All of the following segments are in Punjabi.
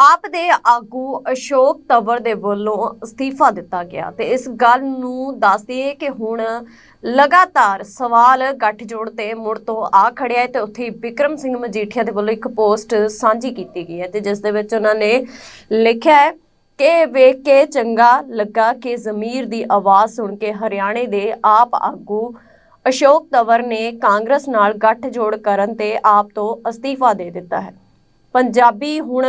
ਆਪ ਦੇ ਆਗੂ ਅਸ਼ੋਕ ਤਵਰ ਦੇ ਵੱਲੋਂ ਅਸਤੀਫਾ ਦਿੱਤਾ ਗਿਆ ਤੇ ਇਸ ਗੱਲ ਨੂੰ ਦੱਸ ਕਿ ਹੁਣ ਲਗਾਤਾਰ ਸਵਾਲ ਗੱਠਜੋੜ ਤੇ ਮੁੜ ਤੋਂ ਆ ਖੜਿਆ ਹੈ ਤੇ ਉੱਥੇ ਵਿਕਰਮ ਸਿੰਘ ਮਜੀਠੀਆ ਦੇ ਵੱਲੋਂ ਇੱਕ ਪੋਸਟ ਸਾਂਝੀ ਕੀਤੀ ਗਈ ਹੈ ਤੇ ਜਿਸ ਦੇ ਵਿੱਚ ਉਹਨਾਂ ਨੇ ਲਿਖਿਆ ਹੈ ਕਿ ਵੇਖ ਕੇ ਚੰਗਾ ਲੱਗਾ ਕਿ ਜ਼ਮੀਰ ਦੀ ਆਵਾਜ਼ ਸੁਣ ਕੇ ਹਰਿਆਣੇ ਦੇ ਆਪ ਆਗੂ ਅਸ਼ੋਕ ਤਵਰ ਨੇ ਕਾਂਗਰਸ ਨਾਲ ਗੱਠਜੋੜ ਕਰਨ ਤੇ ਆਪ ਤੋਂ ਅਸਤੀਫਾ ਦੇ ਦਿੱਤਾ ਹੈ। ਪੰਜਾਬੀ ਹੁਣ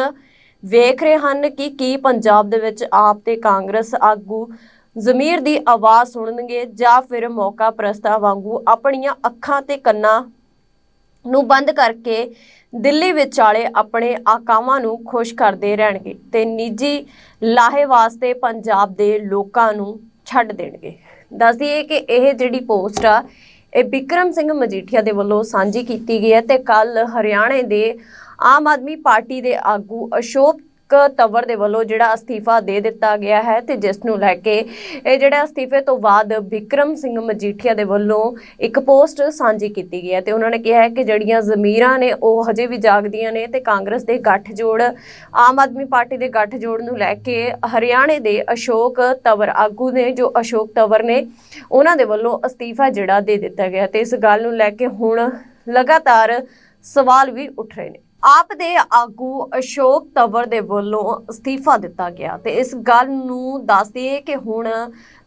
ਵੇਖ ਰਹੇ ਹਨ ਕਿ ਕੀ ਪੰਜਾਬ ਦੇ ਵਿੱਚ ਆਪ ਤੇ ਕਾਂਗਰਸ ਆਗੂ ਜ਼ਮੀਰ ਦੀ ਆਵਾਜ਼ ਸੁਣਨਗੇ ਜਾਂ ਫਿਰ ਮੌਕਾ ਪ੍ਰਸਤਾ ਵਾਂਗੂ ਆਪਣੀਆਂ ਅੱਖਾਂ ਤੇ ਕੰਨਾਂ ਨੂੰ ਬੰਦ ਕਰਕੇ ਦਿੱਲੀ ਵਿਚਾਲੇ ਆਪਣੇ ਆਕਾਵਾਂ ਨੂੰ ਖੁਸ਼ ਕਰਦੇ ਰਹਿਣਗੇ ਤੇ ਨਿੱਜੀ ਲਾਹੇ ਵਾਸਤੇ ਪੰਜਾਬ ਦੇ ਲੋਕਾਂ ਨੂੰ ਛੱਡ ਦੇਣਗੇ। ਦੱਸ ਦਈਏ ਕਿ ਇਹ ਜਿਹੜੀ ਪੋਸਟ ਆ ਇਹ ਬਿਕਰਮ ਸਿੰਘ ਮਜੀਠੀਆ ਦੇ ਵੱਲੋਂ ਸਾਂਝੀ ਕੀਤੀ ਗਈ ਹੈ ਤੇ ਕੱਲ ਹਰਿਆਣੇ ਦੇ ਆਮ ਆਦਮੀ ਪਾਰਟੀ ਦੇ ਆਗੂ ਅਸ਼ੋਕ ਤੰਵਰ ਦੇ ਵੱਲੋਂ ਜਿਹੜਾ ਅਸਤੀਫਾ ਦੇ ਦਿੱਤਾ ਗਿਆ ਹੈ ਤੇ ਜਿਸ ਨੂੰ ਲੈ ਕੇ ਇਹ ਜਿਹੜਾ ਅਸਤੀਫੇ ਤੋਂ ਬਾਅਦ ਵਿਕਰਮ ਸਿੰਘ ਮਜੀਠੀਆ ਦੇ ਵੱਲੋਂ ਇੱਕ ਪੋਸਟ ਸਾਂਝੀ ਕੀਤੀ ਗਈ ਹੈ ਤੇ ਉਹਨਾਂ ਨੇ ਕਿਹਾ ਹੈ ਕਿ ਜਿਹੜੀਆਂ ਜ਼ਮੀਰਾਂ ਨੇ ਉਹ ਹਜੇ ਵੀ ਜਾਗਦੀਆਂ ਨੇ ਤੇ ਕਾਂਗਰਸ ਦੇ ਗੱਠਜੋੜ, ਆਮ ਆਦਮੀ ਪਾਰਟੀ ਦੇ ਗੱਠਜੋੜ ਨੂੰ ਲੈ ਕੇ ਹਰਿਆਣੇ ਦੇ ਅਸ਼ੋਕ ਤਵਰ ਆਗੂ ਨੇ, ਜੋ ਅਸ਼ੋਕ ਤਵਰ ਨੇ, ਉਹਨਾਂ ਦੇ ਵੱਲੋਂ ਅਸਤੀਫਾ ਜਿਹੜਾ ਦੇ ਦਿੱਤਾ ਗਿਆ ਤੇ ਇਸ ਗੱਲ ਨੂੰ ਲੈ ਕੇ ਹੁਣ ਲਗਾਤਾਰ ਸਵਾਲ ਵੀ ਉੱਠ ਰਹੇ ਨੇ। ਆਪ ਦੇ ਆਗੂ ਅਸ਼ੋਕ ਤਵਰ ਦੇ ਵੱਲੋਂ ਅਸਤੀਫਾ ਦਿੱਤਾ ਗਿਆ ਤੇ ਇਸ ਗੱਲ ਨੂੰ ਦੱਸਦੀ ਦਈਏ ਕਿ ਹੁਣ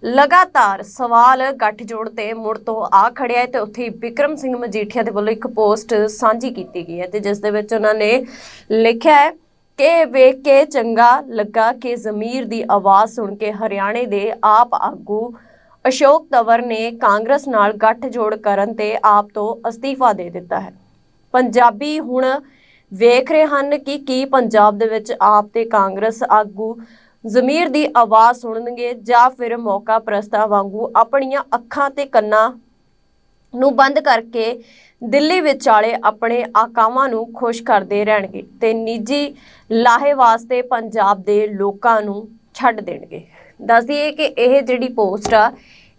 ਲਗਾਤਾਰ ਸਵਾਲ ਗੱਠਜੋੜ ਤੇ ਮੁੜ ਤੋਂ ਆ ਖੜਿਆ ਹੈ ਤੇ ਉੱਥੇ ਵਿਕਰਮ ਸਿੰਘ ਮਜੀਠੀਆ ਦੇ ਵੱਲੋਂ ਇੱਕ ਪੋਸਟ ਸਾਂਝੀ ਕੀਤੀ ਗਈ ਹੈ ਤੇ ਜਿਸ ਦੇ ਵਿੱਚ ਉਹਨਾਂ ਨੇ ਲਿਖਿਆ ਹੈ ਕਿ ਵੇਖ ਕੇ ਚੰਗਾ ਲੱਗਾ ਕਿ ਜ਼ਮੀਰ ਦੀ ਆਵਾਜ਼ ਸੁਣ ਕੇ ਹਰਿਆਣੇ ਦੇ ਆਪ ਆਗੂ ਅਸ਼ੋਕ ਤਵਰ ਨੇ ਕਾਂਗਰਸ ਨਾਲ ਗੱਠਜੋੜ ਕਰਨ ਤੇ ਆਪ ਤੋਂ ਅਸਤੀਫਾ ਦੇ ਦਿੱਤਾ ਹੈ। ਪੰਜਾਬੀ ਹੁਣ ਵੇਖ ਰਹੇ ਹਨ ਕਿ ਕੀ ਪੰਜਾਬ ਦੇ ਵਿੱਚ ਆਪ ਤੇ ਕਾਂਗਰਸ ਆਗੂ ਜ਼ਮੀਰ ਦੀ ਆਵਾਜ਼ ਸੁਣਨਗੇ ਜਾਂ ਫਿਰ ਮੌਕਾ ਪ੍ਰਸਤਾ ਵਾਂਗੂ ਆਪਣੀਆਂ ਅੱਖਾਂ ਤੇ ਕੰਨਾਂ ਨੂੰ ਬੰਦ ਕਰਕੇ ਦਿੱਲੀ ਵਿਚਾਲੇ ਆਪਣੇ ਆਕਾਵਾਂ ਨੂੰ ਖੁਸ਼ ਕਰਦੇ ਰਹਿਣਗੇ ਤੇ ਨਿੱਜੀ ਲਾਹੇ ਵਾਸਤੇ ਪੰਜਾਬ ਦੇ ਲੋਕਾਂ ਨੂੰ ਛੱਡ ਦੇਣਗੇ। ਦੱਸ ਦਈਏ ਕਿ ਇਹ ਜਿਹੜੀ ਪੋਸਟ ਆ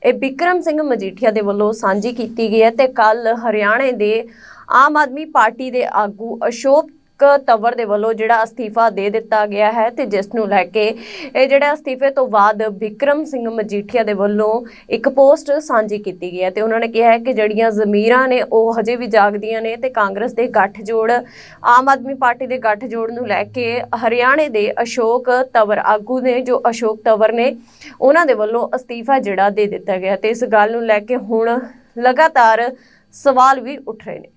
ਇਹ ਵਿਕਰਮ ਸਿੰਘ ਮਜੀਠੀਆ ਦੇ ਵੱਲੋਂ ਸਾਂਝੀ ਕੀਤੀ ਗਈ ਹੈ ਤੇ ਕੱਲ ਹਰਿਆਣੇ ਦੇ ਆਮ ਆਦਮੀ ਪਾਰਟੀ ਦੇ ਆਗੂ ਅਸ਼ੋਕ ਤਵਰ ਦੇ ਵੱਲੋਂ ਜਿਹੜਾ ਅਸਤੀਫਾ ਦੇ ਦਿੱਤਾ ਗਿਆ ਹੈ ਤੇ ਜਿਸ ਨੂੰ ਲੈ ਕੇ ਇਹ ਜਿਹੜਾ ਅਸਤੀਫੇ ਤੋਂ ਬਾਅਦ ਵਿਕਰਮ ਸਿੰਘ ਮਜੀਠੀਆ ਦੇ ਵੱਲੋਂ ਇੱਕ ਪੋਸਟ ਸਾਂਝੀ ਕੀਤੀ ਗਈ ਹੈ ਤੇ ਉਹਨਾਂ ਨੇ ਕਿਹਾ ਹੈ ਕਿ ਜਿਹੜੀਆਂ ਜ਼ਮੀਰਾਂ ਨੇ ਉਹ ਹਜੇ ਵੀ ਜਾਗਦੀਆਂ ਨੇ ਤੇ ਕਾਂਗਰਸ ਦੇ ਗੱਠਜੋੜ, ਆਮ ਆਦਮੀ ਪਾਰਟੀ ਦੇ ਗੱਠਜੋੜ ਨੂੰ ਲੈ ਕੇ ਹਰਿਆਣੇ ਦੇ ਅਸ਼ੋਕ ਤਵਰ ਆਗੂ ਨੇ, ਜੋ ਅਸ਼ੋਕ ਤਵਰ ਨੇ, ਉਹਨਾਂ ਦੇ ਵੱਲੋਂ ਅਸਤੀਫਾ ਜਿਹੜਾ ਦੇ ਦਿੱਤਾ ਗਿਆ ਤੇ ਇਸ ਗੱਲ ਨੂੰ ਲੈ ਕੇ ਹੁਣ ਲਗਾਤਾਰ ਸਵਾਲ ਵੀ ਉੱਠ ਰਹੇ ਨੇ।